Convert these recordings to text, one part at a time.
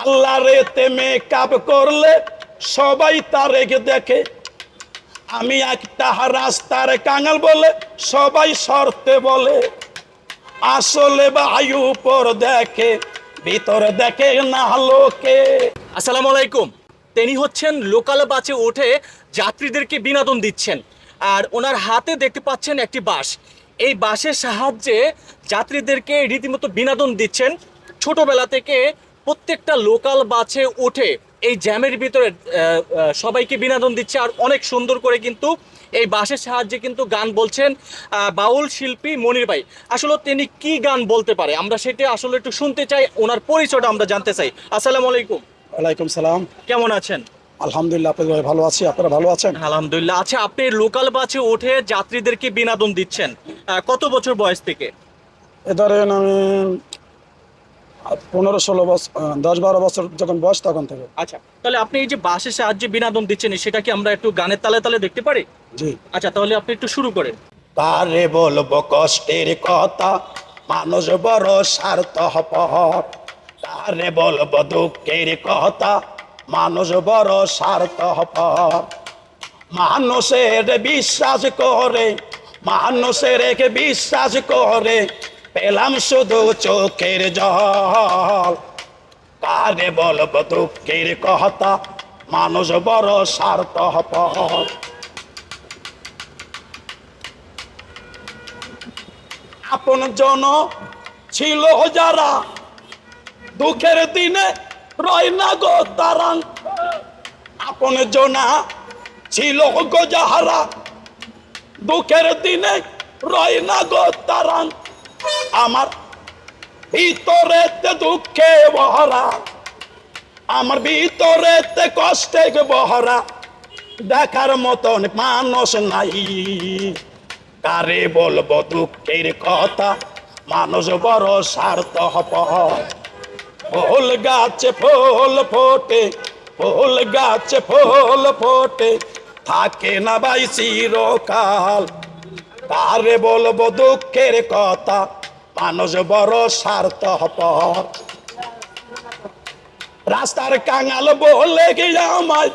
আল্লাহ রেতে makeup করলে সবাই তার তারেকে দেখে। আমি একটা রাস্তার কাঙাল বলে সবাই শর্তে বলে। আসলে বায়ু উপর দেখে, ভিতরে দেখে না লোকে। আসসালামু আলাইকুম। তিনি হচ্ছেন লোকাল বাসে উঠে যাত্রীদেরকে বিনোদন দিচ্ছেন আর ওনার হাতে দেখতে পাচ্ছেন একটি বাস। এই বাসের সাহায্যে যাত্রীদেরকে রীতিমতো বিনোদন দিচ্ছেন। ছোটবেলা থেকে প্রত্যেকটা লোকাল বাসে উঠে এই জ্যামের ভিতরে সবাইকে বিনোদন দিচ্ছে আর অনেক সুন্দর করে কিন্তু এই বাসের সাহায্যে কিন্তু গান বলছেন বাউল শিল্পী মনির ভাই। আসলে তিনি কি গান বলতে পারে? আমরা সেটা আসলে একটু শুনতে চাই ওনার পরিচয়টা আমরা জানতে চাই। আসসালামু আলাইকুম। ওয়ালাইকুম সালাম। কেমন আছেন? আলহামদুলিল্লাহ ভাই ভালো আছি আপনারা ভালো আছেন? আলহামদুলিল্লাহ। আচ্ছা আপনি লোকাল বাসে উঠে যাত্রীদেরকে বিনোদন দিচ্ছেন কত বছর বয়স থেকে? এ ধরেন আমি পনেরো ষোলো বছর দশ বারো বছর যখন বয়স তখন থেকে। আচ্ছা তাহলে আপনি এই যে বাসের সাহায্যে বিনোদন দিচ্ছেন সেটা কি আমরা একটু গানের তালে তালে দেখতে পারি? জি। আচ্ছা তাহলে আপনি একটু শুরু করেন। কারে বলব কষ্টের কথা মানুষ বড় স্বার্থ পর কারে বলব দুঃখের কথা মানুষ বড় স্বার্থ পর মানুষের বিশ্বাস করে মানুষের একে বিশ্বাস করে পেলাম শুধু চোখের জল। কারে বলব দুঃখের কথা? মানুষ বড় স্বার্থ আপন জন ছিল যারা দুঃখের দিনে রয় না গো তারা। আপন জনা ছিল গো যাহারা দুঃখের দিনে রয় না গো তারা। আমার ভিতরেতে দুঃখে বহরা, আমার ভিতরেতে কষ্টে বহরা, দেখার মতন মানুষ নাই। কারে বলব দুঃখের কথা? মানুষ বড় স্বার্থ ফুল গাছে, ফুল ফোটে, ফুল গাছে, ফুল ফোটে, থাকে না ভাই চিরকাল। কারে বলব দুঃখের কথা, মানুষ বড় স্বার্থ রাস্তার কাঙাল বলে গিয়ে আমায়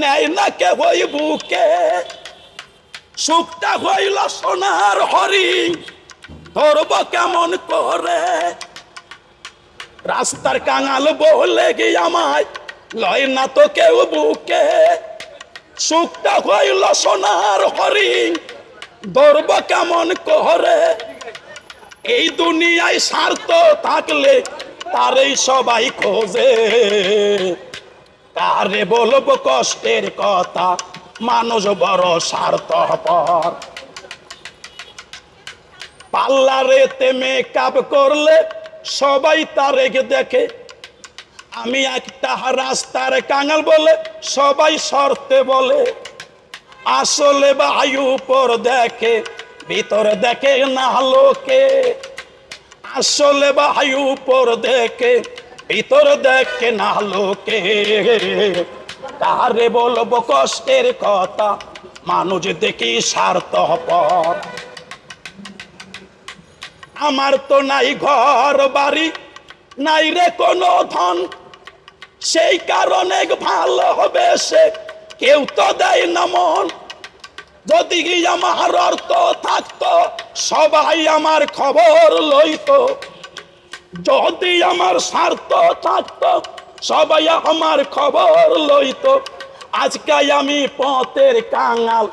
নেয় না কে হই বুকে? সুখটা হইল সোনার হরিণ, ধরব কেমন করে? রাস্তার কাঙাল বলে গি আমায় লয় না তো কেউ বুকে? সুখটা হইল সোনার হরিণ ধরব কেমন করে? এই দুনিয়ায় স্বার্থ থাকলে তারই সবাই খোঁজে। কারে বলব কষ্টের কথা? মানুষ বড় স্বার্থ পর তেমে কাপ করলে সবাই তারেকে দেখে। আমি একটা রাস্তার কাঙাল বলে সবাই শর্তে বলে। আসলে বায়ু উপর দেখে, ভিতরে দেখে না লোকে। আসলে বায়ু উপর দেখে, ভিতরে দেখে না লোকে। কারে বলব কষ্টের কথা, মানুষ দেখি স্বার্থ পর আমার তো নাই ঘর বাড়ি, নাই রে কোনো ধন। সেই কারণে ভালো হবে সে। কেউ তো দেয় না মন। যদি আমার অর্থ থাকতো, সবাই আমার খবর লইতো। যদি আমার স্বার্থ থাকতো, সবাই আমার খবর লইতো। আজকে আমি পথের কাঙাল,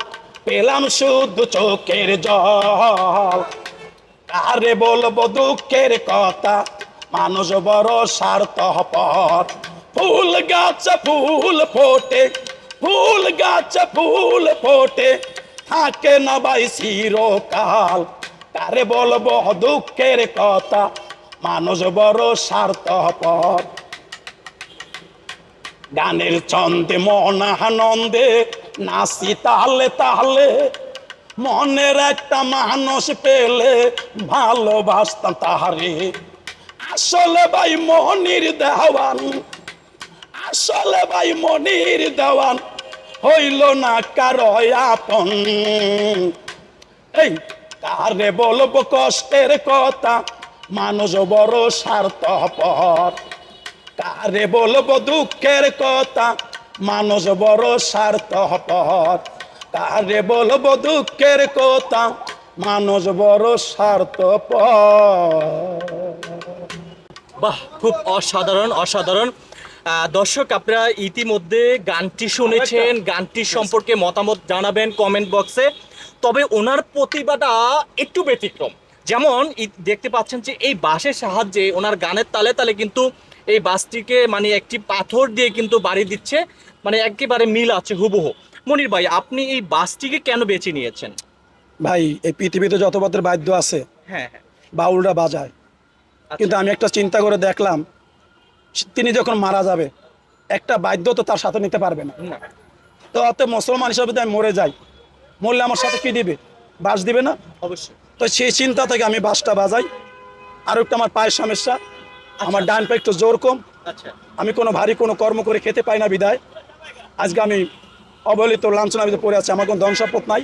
পেলাম শুধু চোখের জল। আরে বলব দুঃখের কথা? মানুষ বড় স্বার্থ পর ফুল গাছ ফুল ফোটে ফুল গাছ ফুল ফোটে, থাকে না ভাই চিরকাল। কারে বলব দুঃখের কথা, মানুষ বড় স্বার্থ পর গানের ছন্দে মন আনন্দে নাচি তাহলে তাহলে মনের একটা মানুষ পেলে ভালোবাসতাম তাহারে। আসলে ভাই মনির দেওয়ান, আসলে ভাই মনির দেওয়ান হইল না কারও আপন? এই, কারে বলব কষ্টের কথা? মানুষ বড় স্বার্থপর। কার বলব দুঃখের কথা? মানুষ বড় স্বার্থপর। কারে বলব দুঃখের কথা? মানুষ বড় স্বার্থপর। বাহ, খুব অসাধারণ অসাধারণ। দর্শক আপনারা ইতিমধ্যে গানটি শুনেছেন গানটি সম্পর্কে মতামত জানাবেন কমেন্ট বক্সে তবে ওনার প্রতিভাটা একটু ব্যতিক্রম। যেমন দেখতে পাচ্ছেন যে এই বাঁশের সাহায্যে ওনার গানের তালে তালে কিন্তু এই বাসটিকে মানে একটি পাথর দিয়ে কিন্তু বাড়ি দিচ্ছে মানে একেবারে মিল আছে হুবহু। মনির ভাই আপনি এই বাসটিকে কেন বেছে নিয়েছেন? ভাই এই পৃথিবীতে যত বাদ্য আছে হ্যাঁ হ্যাঁ। বাউলরা বাজায়। কিন্তু আমি একটা চিন্তা করে দেখলাম তিনি যখন মারা যাবে একটা বাধ্য তো তার সাথে নিতে পারবে না। তো অত মুসলমান হিসাবে আমি মরে যাই মরলে আমার সাথে কি দিবে? বাস দিবে না? অবশ্যই। তো সেই চিন্তা থেকে আমি বাসটা বাজাই। আর একটা আমার পায়ের সমস্যা আমার ডান পা একটু জোর কম। আচ্ছা। আমি কোনো ভারী কোনো কর্ম করে খেতে পাই না বিদায়। আজকে আমি অবহেলিত লাঞ্ছনা পড়ে আছি আমার কোনো ধন সম্পদ নাই।